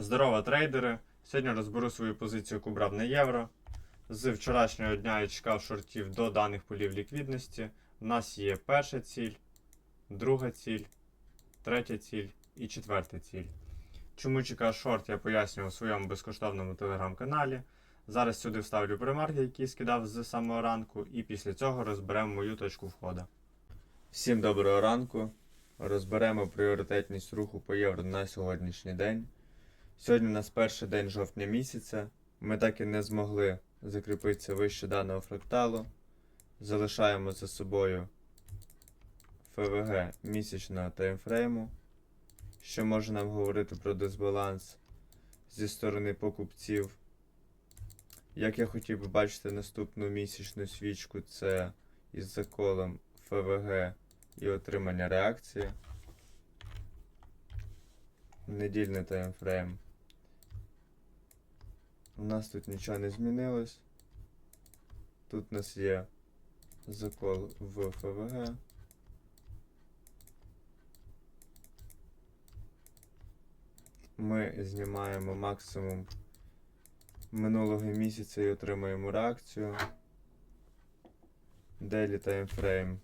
Здорово, трейдери! Сьогодні розберу свою позицію, яку брав на євро. З вчорашнього дня я чекав шортів до даних полів ліквідності. У нас є перша ціль, друга ціль, третя ціль і четверта ціль. Чому чекав шорт, я пояснював у своєму безкоштовному телеграм-каналі. Зараз сюди вставлю примарки, які скидав з самого ранку, і після цього розберемо мою точку входу. Всім доброго ранку. Розберемо пріоритетність руху по євро на сьогоднішній день. Сьогодні у нас перший день жовтня місяця. Ми так і не змогли закріпитися вище даного фракталу. Залишаємо за собою ФВГ місячного таймфрейму, що може нам говорити про дисбаланс зі сторони покупців. Як я хотів би бачити наступну місячну свічку, це із заколом ФВГ і отримання реакції. Недільний таймфрейм. У нас тут нічого не змінилось. Тут у нас є закол в ФВГ. Ми знімаємо максимум минулого місяця і отримаємо реакцію. Daily Timeframe.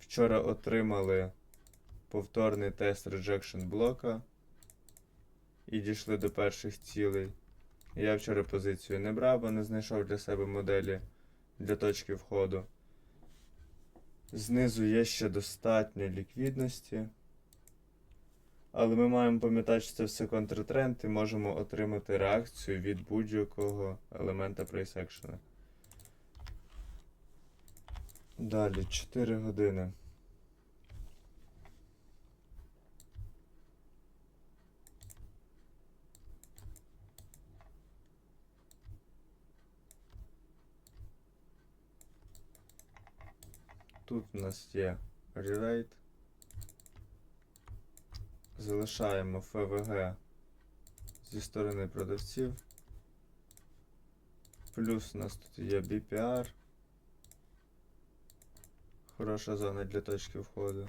Вчора отримали повторний тест rejection блока і дійшли до перших цілей. Я вчора позицію не брав, бо не знайшов для себе моделі для точки входу. Знизу є ще достатньо ліквідності. Але ми маємо пам'ятати, що це все контртренд і можемо отримати реакцію від будь-якого елемента прейсекшена. Далі 4 години. Тут у нас є ререйт. Залишаємо ФВГ зі сторони продавців. Плюс у нас тут є BPR. Хороша зона для точки входу.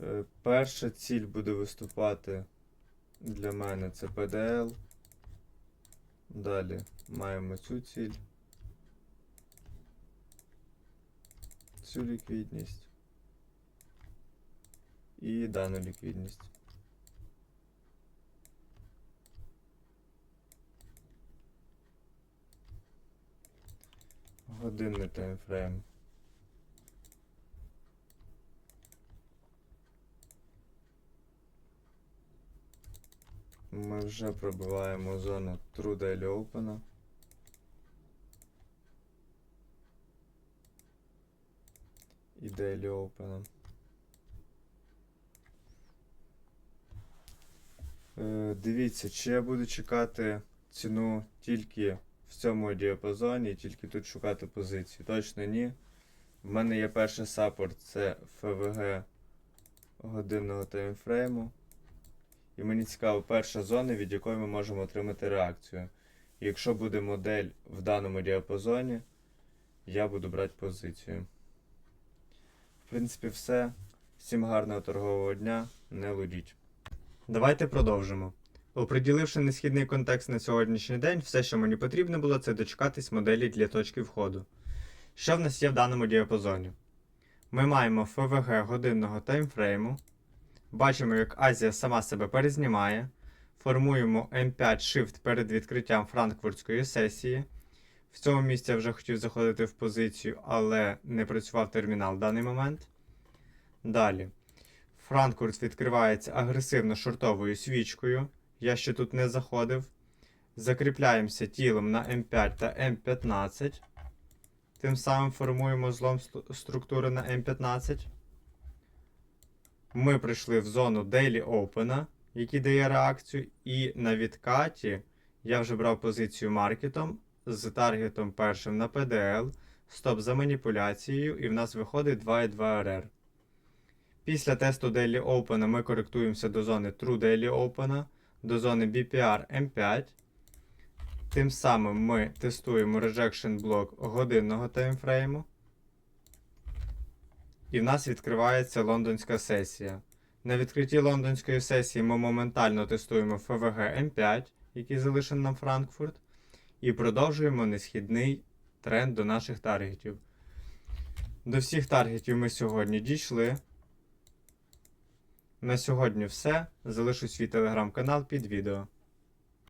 Е, Перша ціль буде виступати для мене це PDL. Далі маємо цю ціль. Цю ліквідність. І дану ліквідність. Годинний таймфрейм. Ми вже пробиваємо зону True Daily Open. І Daily Open. Е, Дивіться, чи я буду чекати ціну тільки в цьому діапазоні, тільки тут шукати позиції. Точно ні. В мене є перший саппорт, це ФВГ годинного таймфрейму. І мені цікаво перша зона, від якої ми можемо отримати реакцію. І якщо буде модель в даному діапазоні, я буду брати позицію. В принципі, все. Всім гарного торгового дня, не лудіть. Давайте продовжимо. Оприділивши несхідний контекст на сьогоднішній день, все, що мені потрібно було, це дочекатись моделі для точки входу. Що в нас є в даному діапазоні? Ми маємо ФВГ годинного таймфрейму. Бачимо, як Азія сама себе перезнімає. Формуємо М5 Shift перед відкриттям франкфуртської сесії. В цьому місці я вже хотів заходити в позицію, але не працював термінал в даний момент. Далі. Франкфурт відкривається агресивно шортовою свічкою. Я ще тут не заходив. Закріпляємося тілом на М5 та М15. Тим самим формуємо злом структури на М15. Ми прийшли в зону Daily Open, який дає реакцію. І на відкаті я вже брав позицію маркетом з таргетом першим на PDL, стоп за маніпуляцією, і в нас виходить 2,2 RR. Після тесту Daily Open ми коректуємося до зони True Daily Open, до зони BPR M5. Тим самим ми тестуємо rejection блок годинного таймфрейму. І в нас відкривається лондонська сесія. На відкритті лондонської сесії ми моментально тестуємо ФВГ М5, який залишив нам Франкфурт, і продовжуємо несхідний тренд до наших таргетів. До всіх таргетів ми сьогодні дійшли. На сьогодні все. Залишу свій телеграм-канал під відео.